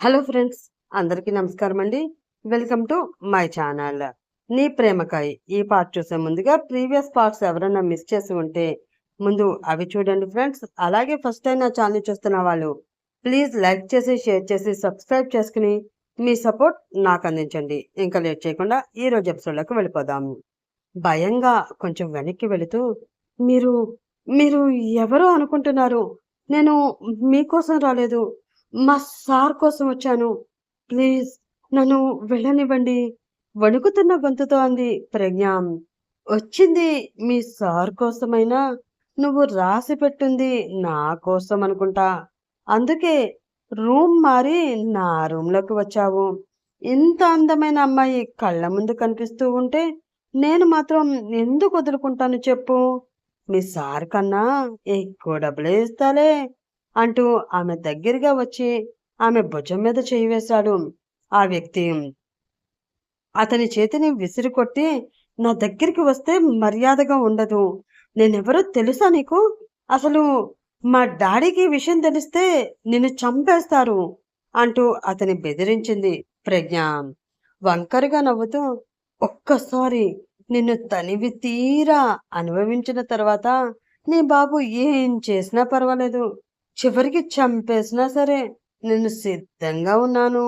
Hello friends అందరికీ నమస్కారం అండి. Welcome to my channel. నీ ప్రేమకాయ్ ఈ పార్ట్ చూసే ముందుగా ప్రీవియస్ పార్ట్స్ ఎవరైనా మిస్ చేసి ఉంటే ముందు అవి చూడండి ఫ్రెండ్స్. అలాగే ఫస్ట్ టైం నా ఛానల్ చూస్తున్న వాళ్ళు ప్లీజ్ లైక్ చేసి షేర్ చేసి సబ్స్క్రైబ్ చేసుకుని మీ సపోర్ట్ నాకు అందించండి. ఇంకా లేట్ చేయకుండా ఈ రోజు ఎపిసోడ్లోకి వెళ్ళిపోదాము భయంగా కొంచెం వెనక్కి వెళుతూ మీరు మీరు ఎవరు అనుకుంటున్నారు. నేను మీకోసం రాలేదు. మా సార్ కోసం వచ్చాను. ప్లీజ్ నన్ను వెళ్ళనివ్వండి. వణుకుతున్న గొంతుతో అంది ప్రజ్ఞ. వచ్చింది మీ సార్ కోసమైనా? నువ్వు రాసి పెట్టుంది నా కోసం అనుకుంటా. అందుకే రూమ్ మారి నా రూమ్లోకి వచ్చావు. ఇంత అందమైన అమ్మాయి కళ్ళ ముందు కనిపిస్తూ ఉంటే నేను మాత్రం ఎందుకు వదులుకుంటాను చెప్పు? మీ సార్ కన్నా ఎక్కువ డబ్బులే ఇస్తాలే. అంటూ ఆమె దగ్గరగా వచ్చి ఆమె భుజం మీద చేయి వేశాడు. ఆ వ్యక్తి అతని చేతిని విసిరి కొట్టి నా దగ్గరికి వస్తే మర్యాదగా ఉండదు. నేనెవరో తెలుసా నీకు? అసలు మా డాడీకి విషయం తెలిస్తే నిన్ను చంపేస్తారు అంటూ అతని బెదిరించింది ప్రజ్ఞ. వంకరగా నవ్వుతూ ఒక్కసారి నిన్ను తనివి తీరా అనుభవించిన తర్వాత నీ బాబు ఏం చేసినా పర్వాలేదు. చివరికి చంపేసినా సరే నేను సిద్ధంగా ఉన్నాను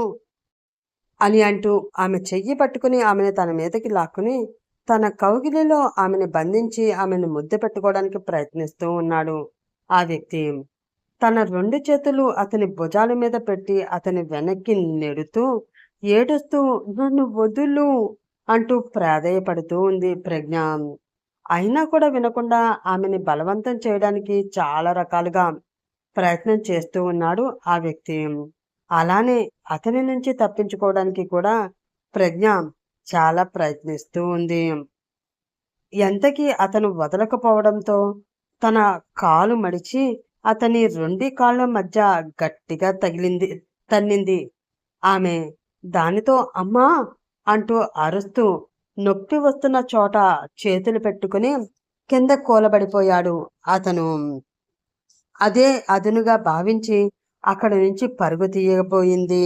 అని అంటూ ఆమె చెయ్యి పట్టుకుని ఆమెను తన మీదకి లాక్కుని తన కౌగిలిలో ఆమెను బంధించి ఆమెను ముద్దు పెట్టుకోవడానికి ప్రయత్నిస్తూ ఉన్నాడు ఆ వ్యక్తి. తన రెండు చేతులు అతని భుజాల మీద పెట్టి అతని వెనక్కి నెడుతూ ఏడుస్తూ నన్ను వదులు అంటూ ప్రాధేయపడుతూ ఉంది ప్రజ్ఞ. అయినా కూడా వినకుండా ఆమెని బలవంతం చేయడానికి చాలా రకాలుగా ప్రయత్నం చేస్తూ ఉన్నాడు ఆ వ్యక్తి. అలానే అతని నుంచి తప్పించుకోవడానికి కూడా ప్రజ్ఞ చాలా ప్రయత్నిస్తూ ఉంది. ఎంతకీ అతను వదలకపోవడంతో తన కాలు మడిచి అతని రెండు కాళ్ళ మధ్య గట్టిగా తగిలింది తన్నింది. ఆమె దానితో అమ్మా అంటూ అరుస్తూ నొప్పి వస్తున్న చోట చేతులు పెట్టుకుని కింద కూలబడిపోయాడు అతను. అదే అదునుగా భావించి అక్కడి నుంచి పరుగు తీయబోయింది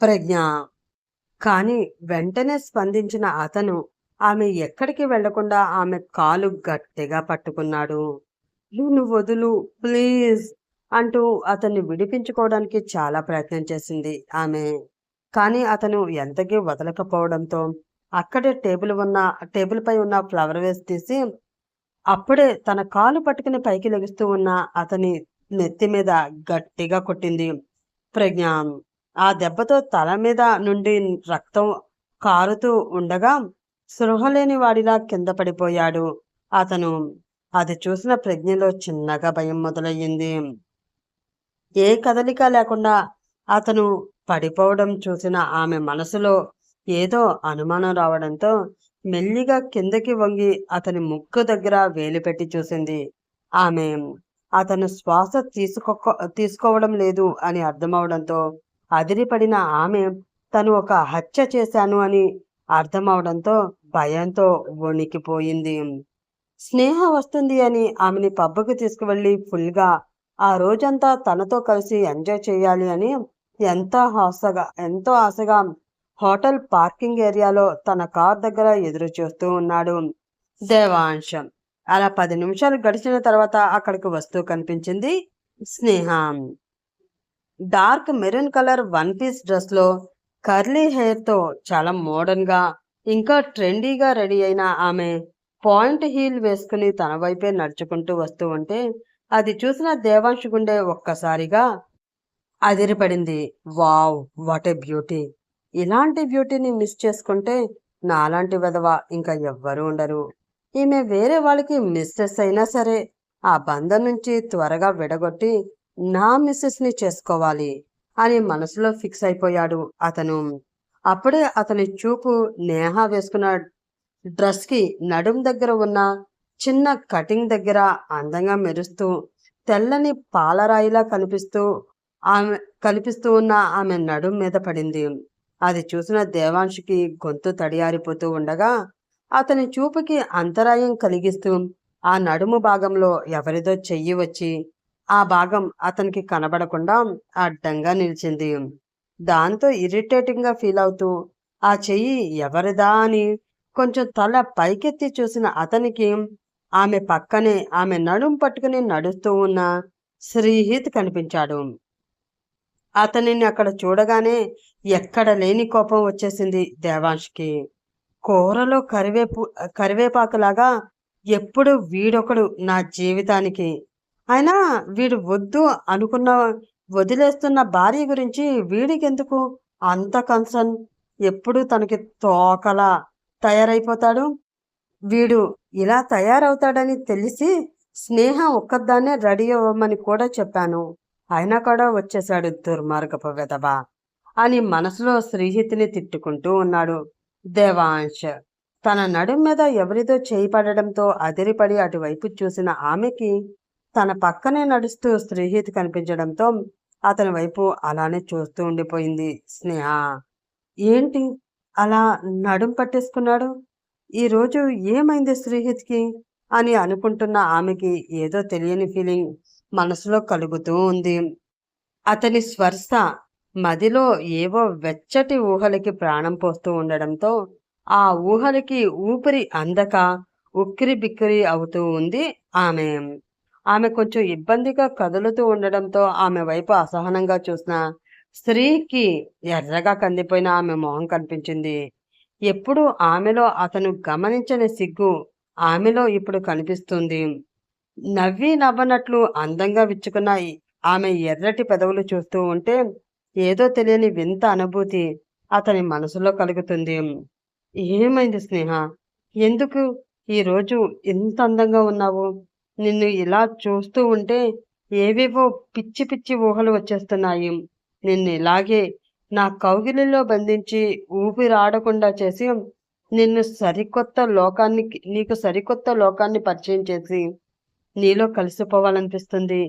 ప్రజ్ఞ. కానీ వెంటనే స్పందించిన అతను ఆమె ఎక్కడికి వెళ్ళకుండా ఆమె కాలు గట్టిగా పట్టుకున్నాడు. నేను వదులు ప్లీజ్ అంటూ అతన్ని విడిపించుకోవడానికి చాలా ప్రయత్నం చేసింది ఆమె. కానీ అతను ఎంతకీ వదలకపోవడంతో అక్కడే టేబుల్ ఉన్న టేబుల్ పై ఉన్న ఫ్లవర్ వేస్ తీసి అప్పుడే తన కాలు పట్టుకుని పైకి లెగుస్తూ ఉన్న అతని నెత్తి మీద గట్టిగా కొట్టింది ప్రజ్ఞ. ఆ దెబ్బతో తల మీద నుండి రక్తం కారుతూ ఉండగా సృహలేని వాడిలా కింద పడిపోయాడు అతను. అది చూసిన ప్రజ్ఞలో చిన్నగా భయం మొదలయ్యింది. ఏ కదలిక లేకుండా అతను పడిపోవడం చూసిన ఆమె మనసులో ఏదో అనుమానం రావడంతో మెల్లిగా కిందకి వంగి అతని ముక్కు దగ్గర వేలు పెట్టి చూసింది. ఆమె అతను శ్వాస తీసుకో తీసుకోవడం లేదు అని అర్థమవడంతో అదిరిపడిన ఆమె తను ఒక హత్య చేశాను అని అర్థమవడంతో భయంతో వణికిపోయింది. స్నేహ వస్తుంది అని ఆమెని పబ్బుకు తీసుకువెళ్ళి ఫుల్గా ఆ రోజంతా తనతో కలిసి ఎంజాయ్ చేయాలి అని ఎంతో ఆశగా ఎంతో ఆశగా హోటల్ పార్కింగ్ ఏరియాలో తన కార్ దగ్గర ఎదురు చూస్తూ ఉన్నాడు దేవాంశం. అలా పది నిమిషాలు గడిచిన తర్వాత అక్కడికి వస్తూ కనిపించింది Sneha. Dark maroon colour one piece డ్రెస్లో కర్లీ హెయిర్తో చాలా మోడర్న్గా ఇంకా ట్రెండీగా రెడీ అయిన ఆమె పాయింట్ హీల్ వేసుకుని తన వైపే నడుచుకుంటూ వస్తూ ఉంటే అది చూసిన దేవాంశ గుండె ఒక్కసారిగా అదిరిపడింది. Wow what a beauty! ఇలాంటి బ్యూటీని మిస్ చేసుకుంటే నాలాంటి విధవ ఇంకా ఎవ్వరూ ఉండరు. ఈమె వేరే వాళ్ళకి మిస్సెస్ అయినా సరే ఆ బంధం నుంచి త్వరగా విడగొట్టి నా మిస్సెస్ని చేసుకోవాలి అని మనసులో ఫిక్స్ అయిపోయాడు అతను. అప్పుడే అతని చూపు నేహ వేసుకున్న డ్రెస్కి నడుం దగ్గర ఉన్న చిన్న కటింగ్ దగ్గర అందంగా మెరుస్తూ తెల్లని పాలరాయిలా కనిపిస్తూ ఆమె కనిపిస్తూ ఉన్న ఆమె నడుం మీద పడింది. అది చూసిన దేవాంశుకి గొంతు తడియారిపోతూ ఉండగా అతని చూపుకి అంతరాయం కలిగిస్తూ ఆ నడుము భాగంలో ఎవరిదో చెయ్యి వచ్చి ఆ భాగం అతనికి కనబడకుండా అడ్డంగా నిలిచింది. దాంతో ఇరిటేటింగ్గా ఫీల్ అవుతూ ఆ చెయ్యి ఎవరిదా అని కొంచెం తల పైకెత్తి చూసిన అతనికి ఆమె పక్కనే ఆమె నడుం పట్టుకుని నడుస్తూ ఉన్న శ్రీహిత్ కనిపించాడు. అతనిని అక్కడ చూడగానే ఎక్కడ లేని కోపం వచ్చేసింది దేవాంష్కి కూరలో కరివేపు కరివేపాకులాగా ఎప్పుడు వీడొకడు నా జీవితానికి. అయినా వీడు వద్దు అనుకున్న వదిలేస్తున్న భార్య గురించి వీడికెందుకు? అంత కన్సర్న్. ఎప్పుడు తనకి తోకలా తయారైపోతాడు? వీడు ఇలా తయారవుతాడని తెలిసి స్నేహ ఒక్కదాన్నే రెడీ అవ్వమని కూడా చెప్పాను. అయినా కూడా వచ్చేశాడు దుర్మార్గపు విధవా. అని మనసులో శ్రీహితిని తిట్టుకుంటూ ఉన్నాడు. దేవాంశ్ తన నడుం మీద ఎవరిదో చేయిపడడంతో అదిరిపడి అటువైపు చూసిన ఆమెకి తన పక్కనే నడుస్తూ శ్రీహిత్ కనిపించడంతో అతని వైపు అలానే చూస్తూ ఉండిపోయింది స్నేహ. ఏంటి? అలా నడుం పట్టేసుకున్నాడు? ఈరోజు ఏమైంది శ్రీహిత్కి అని అనుకుంటున్న ఆమెకి ఏదో తెలియని ఫీలింగ్ మనసులో కలుగుతూ ఉంది. అతని స్పర్శ మదిలో ఏవో వెచ్చటి ఊహలకి ప్రాణం పోస్తూ ఉండడంతో ఆ ఊహలకి ఊపిరి అందక ఉక్కిరి బిక్కిరి అవుతూ ఉంది ఆమె. ఆమె కొంచెం ఇబ్బందిగా కదులుతూ ఉండడంతో ఆమె వైపు అసహనంగా చూసిన స్త్రీకి ఎర్రగా కందిపోయిన ఆమె మొహం కనిపించింది. ఎప్పుడు ఆమెలో అతను గమనించని సిగ్గు ఆమెలో ఇప్పుడు కనిపిస్తుంది. నవ్వి నవ్వనట్లు అందంగా విచ్చుకున్న ఆమె ఎర్రటి పెదవులు చూస్తూ ఉంటే ఏదో తెలియని వింత అనుభూతి అతని మనసులో కలుగుతుంది. ఏమైంది స్నేహ? ఎందుకు ఈరోజు ఇంత అందంగా ఉన్నావు? నిన్ను ఇలా చూస్తూ ఉంటే ఏవేవో పిచ్చి పిచ్చి ఊహలు వచ్చేస్తున్నాయి. నిన్ను ఇలాగే నా కౌగిలిలో బంధించి ఊపిరాడకుండా చేసి నిన్ను సరికొత్త లోకాన్ని నీకు సరికొత్త లోకాన్ని పరిచయం చేసి నీలో కలిసిపోవాలనిపిస్తుంది.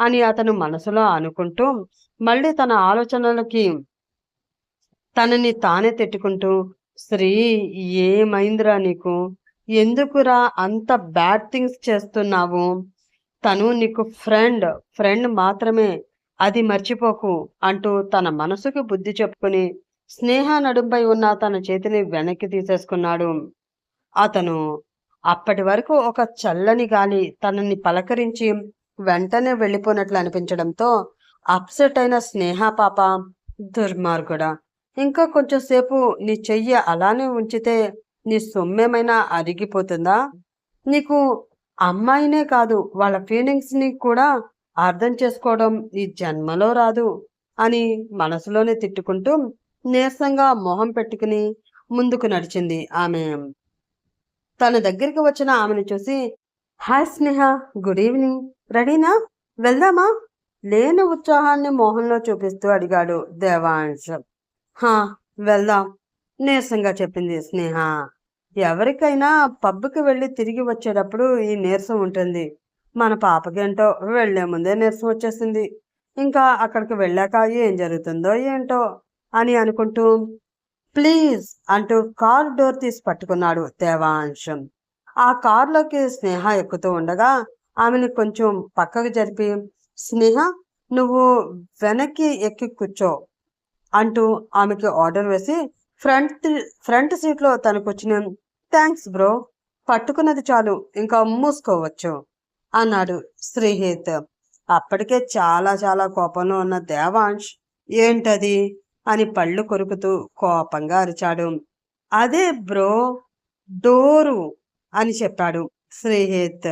అని అతను మనసులో అనుకుంటూ మళ్ళీ తన ఆలోచనలకి తనని తానే తిట్టుకుంటూ శ్రీ ఏమైందిరా నీకు? ఎందుకురా అంత బ్యాడ్ థింగ్స్ చేస్తున్నావు? తను నీకు ఫ్రెండ్ ఫ్రెండ్ మాత్రమే అది మర్చిపోకు అంటూ తన మనసుకు బుద్ధి చెప్పుకుని స్నేహ నడుంపై ఉన్న తన చేతిని వెనక్కి తీసేసుకున్నాడు. అతను అప్పటి వరకు ఒక చల్లని గాలి తనని పలకరించి వెంటనే వెళ్ళిపోయినట్లు అనిపించడంతో అప్సెట్ అయిన స్నేహ పాప దుర్మార్గుడా. ఇంకా కొంచెం సేపు నీ చెయ్యి అలానే ఉంచితే నీ సొమ్మేమైనా అరిగిపోతుందా? నీకు అమ్మాయినే కాదు వాళ్ళ ఫీలింగ్స్ని కూడా అర్థం చేసుకోవడం ఈ జన్మలో రాదు అని మనసులోనే తిట్టుకుంటూ నీరసంగా మొహం పెట్టుకుని ముందుకు నడిచింది ఆమె. తన దగ్గరికి వచ్చిన ఆమెను చూసి హాయ్ స్నేహ గుడ్ ఈవినింగ్. రెడీనా? వెళ్దామా? లేని ఉత్సాహాన్ని మోహన్లో చూపిస్తూ అడిగాడు దేవాంశ్. హా వెళ్దాం నీరసంగా చెప్పింది స్నేహ. ఎవరికైనా పబ్కి వెళ్ళి తిరిగి వచ్చేటప్పుడు ఈ నీరసం ఉంటుంది. మన పాపకేంటో వెళ్ళే ముందే నీరసం వచ్చేసింది. ఇంకా అక్కడికి వెళ్ళాక ఏం జరుగుతుందో ఏంటో అని అనుకుంటూ ప్లీజ్ అంటూ కార్ డోర్ తీసి పట్టుకున్నాడు దేవాంశం. ఆ కారులోకి స్నేహ ఎక్కుతూ ఉండగా ఆమెను కొంచెం పక్కకు జరిపి స్నేహ నువ్వు వెనక్కి ఎక్కి కూర్చో అంటూ ఆమెకి ఆర్డర్ వేసి ఫ్రంట్ ఫ్రంట్ సీట్లో తనకు వచ్చిన థ్యాంక్స్ బ్రో పట్టుకున్నది చాలు ఇంకా మూసుకోవచ్చు అన్నాడు శ్రీహిత్. అప్పటికే చాలా చాలా కోపంలో ఉన్న దేవాంష్ ఏంటది? అని పళ్ళు కొరుకుతూ కోపంగా అరిచాడు. అదే బ్రో డోరు అని చెప్పాడు శ్రీహిత్.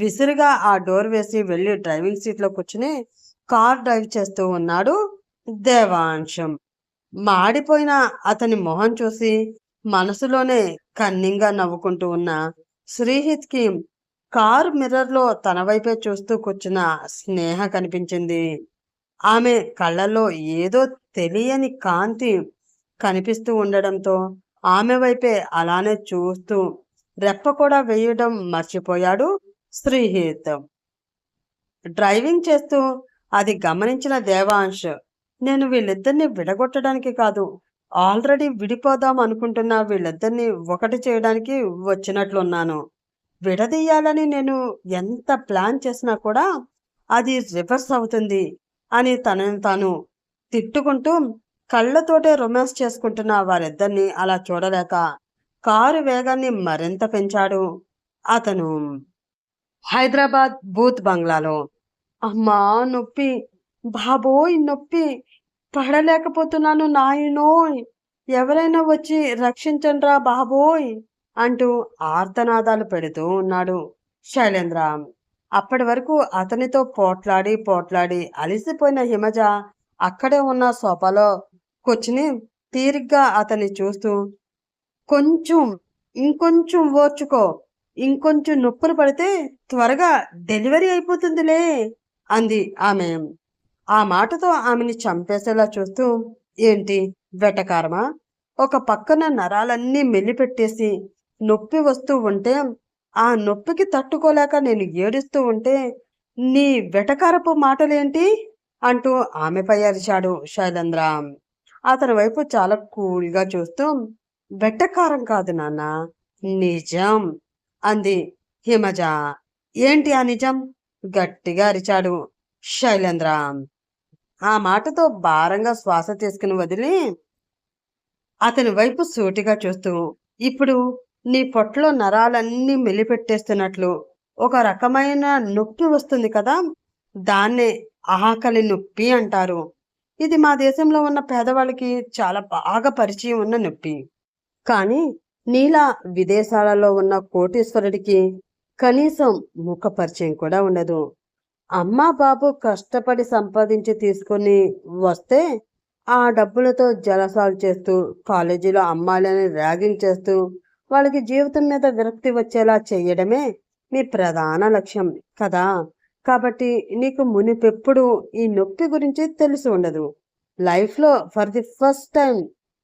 విసురుగా ఆ డోర్ వేసి వెళ్ళి డ్రైవింగ్ సీట్లో కూర్చుని కార్ డ్రైవ్ చేస్తూ ఉన్నాడు దేవాంశం. మాడిపోయిన అతని మొహం చూసి మనసులోనే కన్నింగా నవ్వుకుంటూ ఉన్న శ్రీహిత్కి కార్ మిర్రర్లో తన వైపే చూస్తూ కూర్చున్న స్నేహ కనిపించింది. ఆమె కళ్ళల్లో ఏదో తెలియని కాంతి కనిపిస్తూ ఉండడంతో ఆమె వైపే అలానే చూస్తూ రెప్ప కూడా వేయడం మర్చిపోయాడు శ్రీహిత్. డ్రైవింగ్ చేస్తూ అది గమనించిన దేవాంశ్ నేను వీళ్ళిద్దరిని విడగొట్టడానికి కాదు ఆల్రెడీ విడిపోదాం అనుకుంటున్న వీళ్ళిద్దరిని ఒకటి చేయడానికి వచ్చినట్లున్నాను. విడదీయాలని నేను ఎంత ప్లాన్ చేసినా కూడా అది రివర్స్ అవుతుంది అని తనను తాను తిట్టుకుంటూ కళ్ళతోటే రొమాన్స్ చేసుకుంటున్న వారిద్దరిని అలా చూడలేక కారు వేగాన్ని మరింత పెంచాడు. అతను హైదరాబాద్ బూత్ బంగ్లాలో. అమ్మా నొప్పి. బాబోయ్ నొప్పి. పడలేకపోతున్నాను నాయనోయ్. ఎవరైనా వచ్చి రక్షించండ్రా బాబోయ్ అంటూ ఆర్తనాదాలు పెడుతూ ఉన్నాడు శైలేంద్ర. అప్పటి వరకు అతనితో పోట్లాడి పోట్లాడి అలిసిపోయిన హిమజ అక్కడే ఉన్న సోఫాలో కూర్చుని తీరిగ్గా అతన్ని చూస్తూ కొంచెం ఇంకొంచెం ఓర్చుకో. ఇంకొంచెం నొప్పులు పడితే త్వరగా డెలివరీ అయిపోతుందిలే అంది ఆమె. ఆ మాటతో ఆమెని చంపేసేలా చూస్తూ ఏంటి వెటకారమా? ఒక పక్కన నరాలన్నీ మెల్లిపెట్టేసి నొప్పి వస్తూ ఉంటే ఆ నొప్పికి తట్టుకోలేక నేను ఏడుస్తూ ఉంటే నీ వెటకారపు మాటలేంటి? అంటూ ఆమెపై అరిచాడు శైలేంద్ర. అతని వైపు చాలా కూల్గా చూస్తూ వెటకారం కాదు నాన్న నిజం. అంది హిమజ. ఏంటి ఆ నిజం? గట్టిగా అరిచాడు శైలేంద్ర. ఆ మాటతో భారంగా శ్వాస తీసుకుని వదిలి అతని వైపు సూటిగా చూస్తూ ఇప్పుడు నీ పొట్టలో నరాలన్నీ మెలిపెట్టేస్తున్నట్లు ఒక రకమైన నొప్పి వస్తుంది కదా దాన్నే ఆకలి నొప్పి అంటారు. ఇది మా దేశంలో ఉన్న పేదవాళ్ళకి చాలా బాగా పరిచయం ఉన్న నొప్పి. కానీ నీలా విదేశాలలో ఉన్న కోటీశ్వరుడికి కనీసం ముఖ పరిచయం కూడా ఉండదు. అమ్మా బాబు కష్టపడి సంపాదించి తీసుకుని వస్తే ఆ డబ్బులతో జలసాలు చేస్తూ కాలేజీలో అమ్మాయిలని ర్యాగింగ్ చేస్తూ వాళ్ళకి జీవితం మీద విరక్తి వచ్చేలా చేయడమే మీ ప్రధాన లక్ష్యం కదా. కాబట్టి నీకు మునిపెప్పుడు ఈ నొప్పి గురించి తెలిసి ఉండదు. లైఫ్లో ఫర్ ది ఫస్ట్ టైం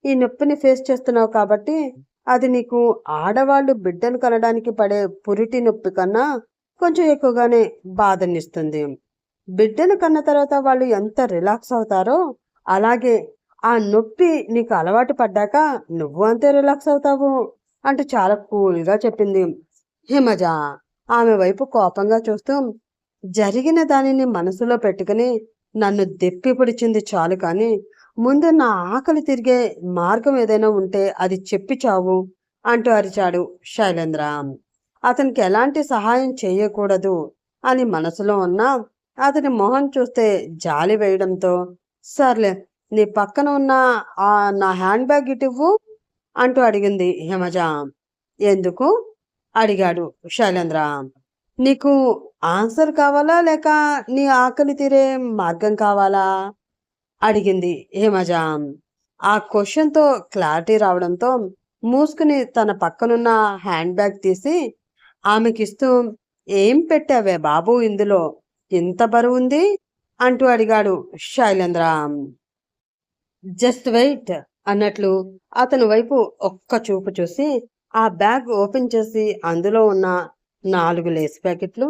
ఈ నొప్పిని ఫేస్ చేస్తున్నావు కాబట్టి అది నీకు ఆడవాళ్ళు బిడ్డను కనడానికి పడే పురిటి నొప్పి కన్నా కొంచెం ఎక్కువగానే బాధనిస్తుంది. బిడ్డను కన్న తర్వాత వాళ్ళు ఎంత రిలాక్స్ అవుతారో అలాగే ఆ నొప్పి నీకు అలవాటు పడ్డాక నువ్వు అంతే రిలాక్స్ అవుతావు అంటూ చాలా కూల్గా చెప్పింది హిమజ. ఆమె వైపు కోపంగా చూస్తూ జరిగిన దానిని మనసులో పెట్టుకుని నన్ను దెప్పి పొడిచింది చాలు కానీ ముందు నా ఆకలి తిరిగే మార్గం ఏదైనా ఉంటే అది చెప్పి చావు అంటూ అరిచాడు శైలేంద్ర. అతనికి ఎలాంటి సహాయం చేయకూడదు అని మనసులో ఉన్నా అతని మొహం చూస్తే జాలి వేయడంతో సర్లే నీ పక్కన ఉన్న ఆ నా హ్యాండ్ బ్యాగ్ ఇటువ్వు అంటూ అడిగింది హిమజ. ఎందుకు? అడిగాడు శైలేంద్ర. నీకు ఆన్సర్ కావాలా లేక నీ ఆకలి తీరే మార్గం కావాలా? అడిగింది హిమజ ఆ క్వశ్చన్తో క్లారిటీ రావడంతో మూసుకుని తన పక్కనున్న హ్యాండ్ బ్యాగ్ తీసి ఆమెకిస్తూ ఏం పెట్టావే బాబు ఇందులో? ఎంత బరువుంది? అంటూ అడిగాడు శైలేంద్ర. జస్ట్ వెయిట్ అన్నట్లు అతని వైపు ఒక్క చూపు చూసి ఆ బ్యాగ్ ఓపెన్ చేసి అందులో ఉన్న నాలుగు లేస్ ప్యాకెట్లు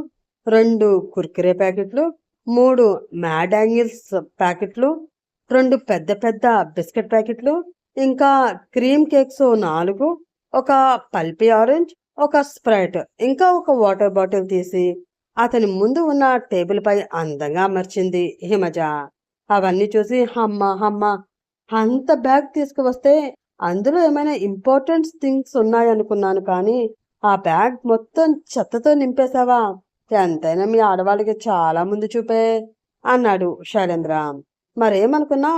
రెండు కుర్కురే ప్యాకెట్లు మూడు మ్యాడాంగిల్స్ ప్యాకెట్లు రెండు పెద్ద పెద్ద బిస్కెట్ ప్యాకెట్లు ఇంకా క్రీమ్ కేక్స్ నాలుగు ఒక పల్పీ ఆరెంజ్ ఒక స్ప్రైట్ ఇంకా ఒక వాటర్ బాటిల్ తీసి అతని ముందు ఉన్న టేబుల్ పై అందంగా అమర్చింది హిమజ. అవన్నీ చూసి హమ్మ హమ్మ అంత బ్యాగ్ తీసుకువస్తే అందులో ఏమైనా ఇంపార్టెంట్ థింగ్స్ ఉన్నాయనుకున్నాను కానీ ఆ బ్యాగ్ మొత్తం చెత్తతో నింపేశావా? ఎంతైనా మీ ఆడవాళ్ళకి చాలా ముందు చూపే అన్నాడు శైలేంద్ర. మరేమనుకున్నా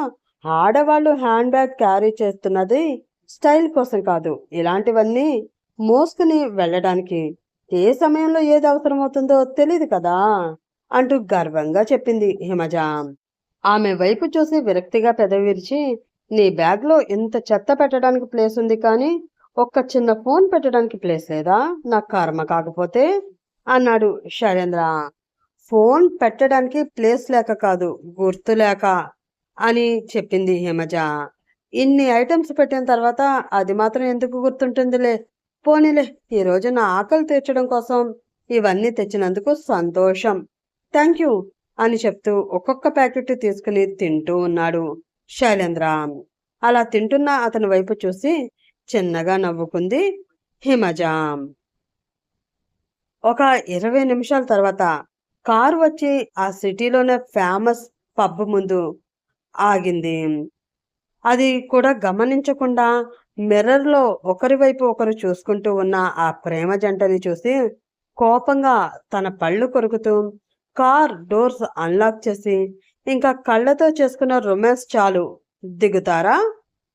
ఆడవాళ్ళు హ్యాండ్ బ్యాగ్ క్యారీ చేస్తున్నది స్టైల్ కోసం కాదు. ఇలాంటివన్నీ మోసుకుని వెళ్ళడానికి ఏ సమయంలో ఏది అవసరమవుతుందో తెలియదు కదా అంటూ గర్వంగా చెప్పింది హిమజ. ఆమె వైపు చూసి విరక్తిగా పెదవిరిచి నీ బ్యాగ్లో ఇంత చెత్త పెట్టడానికి ప్లేస్ ఉంది కానీ ఒక్క చిన్న ఫోన్ పెట్టడానికి ప్లేస్ లేదా? నా కర్మ కాకపోతే అన్నాడు శైలేంద్ర. ఫోన్ పెట్టడానికి ప్లేస్ లేక కాదు గుర్తు లేక అని చెప్పింది హిమజ. ఇన్ని ఐటమ్స్ పెట్టిన తర్వాత అది మాత్రం ఎందుకు గుర్తుంటుందిలే? పోనీలే ఈరోజు నా ఆకలి తీర్చడం కోసం ఇవన్నీ తెచ్చినందుకు సంతోషం. థ్యాంక్ యూ అని చెప్తూ ఒక్కొక్క ప్యాకెట్ తీసుకుని తింటూ ఉన్నాడు శైలేంద్ర. అలా తింటున్న అతని వైపు చూసి చిన్నగా నవ్వుకుంది హిమజ. ఒక ఇరవై నిమిషాల తర్వాత కారు వచ్చి ఆ సిటీలోనే ఫేమస్ పబ్ ముందు ఆగింది. అది కూడా గమనించకుండా మిర్రర్లో ఒకరి వైపు ఒకరు చూసుకుంటూ ఉన్న ఆ ప్రేమ జంటని చూసి కోపంగా తన పళ్ళు కొరుకుతూ కార్ డోర్స్ అన్లాక్ చేసి ఇంకా కళ్ళతో చేసుకున్న రొమాన్స్ చాలు దిగుతారా?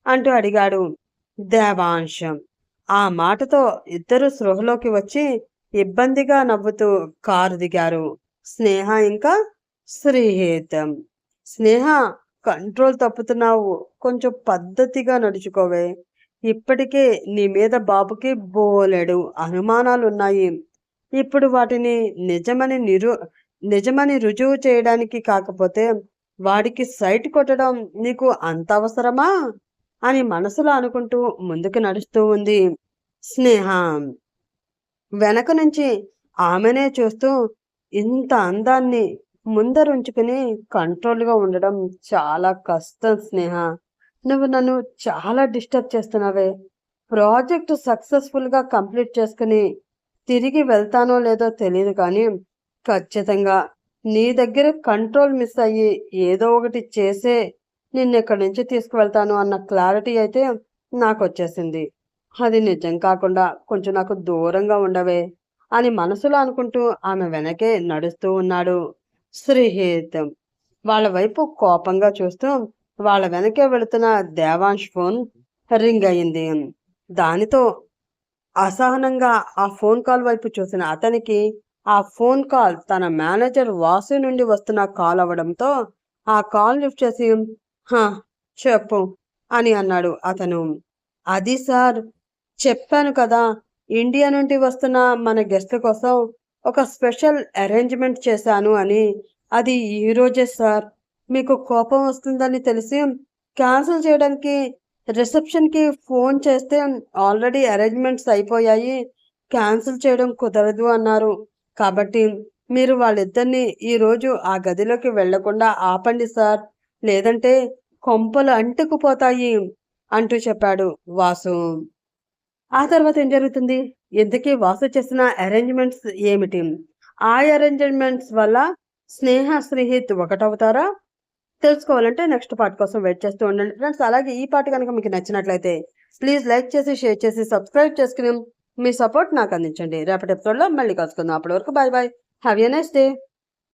అంటూ అడిగాడు దేవాంశం. ఆ మాటతో ఇద్దరు సృహలోకి వచ్చి ఇబ్బందిగా నవ్వుతూ కారు దిగారు. స్నేహ ఇంకా శ్రీహేతం స్నేహ కంట్రోల్ తప్పుతున్నావు. కొంచెం పద్ధతిగా నడుచుకోవే. ఇప్పటికే నీ మీద బాబుకి బోలెడు అనుమానాలు ఉన్నాయి ఇప్పుడు వాటిని నిజమని నిరు నిజమని రుజువు చేయడానికి కాకపోతే వాడికి సైట్ కొట్టడం నీకు అంత అవసరమా? అని మనసులో అనుకుంటూ ముందుకు నడుస్తూ ఉంది స్నేహ. వెనక నుంచి ఆమెనే చూస్తూ ఇంత అందాన్ని ముందరుంచుకుని కంట్రోల్గా ఉండడం చాలా కష్టం స్నేహ. నువ్వు నన్ను చాలా డిస్టర్బ్ చేస్తున్నావే. ప్రాజెక్ట్ సక్సెస్ఫుల్గా కంప్లీట్ చేసుకుని తిరిగి వెళ్తానో లేదో తెలియదు కానీ ఖచ్చితంగా నీ దగ్గర కంట్రోల్ మిస్ అయ్యి ఏదో ఒకటి చేసే నిన్ను ఇక్కడి నుంచి తీసుకువెళ్తాను అన్న క్లారిటీ అయితే నాకు వచ్చేసింది అది నిజం కాకుండా కొంచెం నాకు దూరంగా ఉండవే. అని మనసులో అనుకుంటూ ఆమె వెనకే నడుస్తూ ఉన్నాడు. శ్రీహిత్ వాళ్ళ వైపు కోపంగా చూస్తూ వాళ్ళ వెనకే వెళుతున్న దేవాంష్ ఫోన్ రింగ్ అయింది. దానితో అసహనంగా ఆ ఫోన్ కాల్ వైపు చూసిన అతనికి ఆ ఫోన్ కాల్ తన మేనేజర్ వాసు నుండి వస్తున్న కాల్ అవ్వడంతో ఆ కాల్ లిఫ్ట్ చేసి హా చెప్పు అని అన్నాడు అతను. అది సార్ చెప్పాను కదా ఇండియా నుండి వస్తున్న మన గెస్ట్ల కోసం ఒక స్పెషల్ అరేంజ్మెంట్ చేశాను అని. అది ఈరోజే సార్. మీకు కోపం వస్తుందని తెలిసి క్యాన్సిల్ చేయడానికి రిసెప్షన్కి ఫోన్ చేస్తే ఆల్రెడీ అరేంజ్మెంట్స్ అయిపోయాయి. క్యాన్సిల్ చేయడం కుదరదు అన్నారు. కాబట్టి మీరు వాళ్ళిద్దరిని ఈరోజు ఆ గదిలోకి వెళ్ళకుండా ఆపండి సార్. లేదంటే కొంపలు అంటుకుపోతాయి అంటూ చెప్పాడు వాసు. ఆ తర్వాత ఏం జరుగుతుంది? ఇంతకీ వాసు చేసిన అరేంజ్మెంట్స్ ఏమిటి? ఆ అరేంజ్మెంట్స్ వల్ల స్నేహ స్నేహిత్ ఒకటవుతారా? తెలుసుకోవాలంటే నెక్స్ట్ పార్ట్ కోసం వెయిట్ చేస్తూ ఉండండి. ఫ్రెండ్స్ అలాగే ఈ పార్ట్ కనుక మీకు నచ్చినట్లయితే ప్లీజ్ లైక్ చేసి షేర్ చేసి సబ్స్క్రైబ్ చేసుకుని మీ సపోర్ట్ నాకు అందించండి. రేపటి ఎపిసోడ్లో మళ్ళీ కలుసుకుందాం. అప్పటి వరకు bye bye have a nice day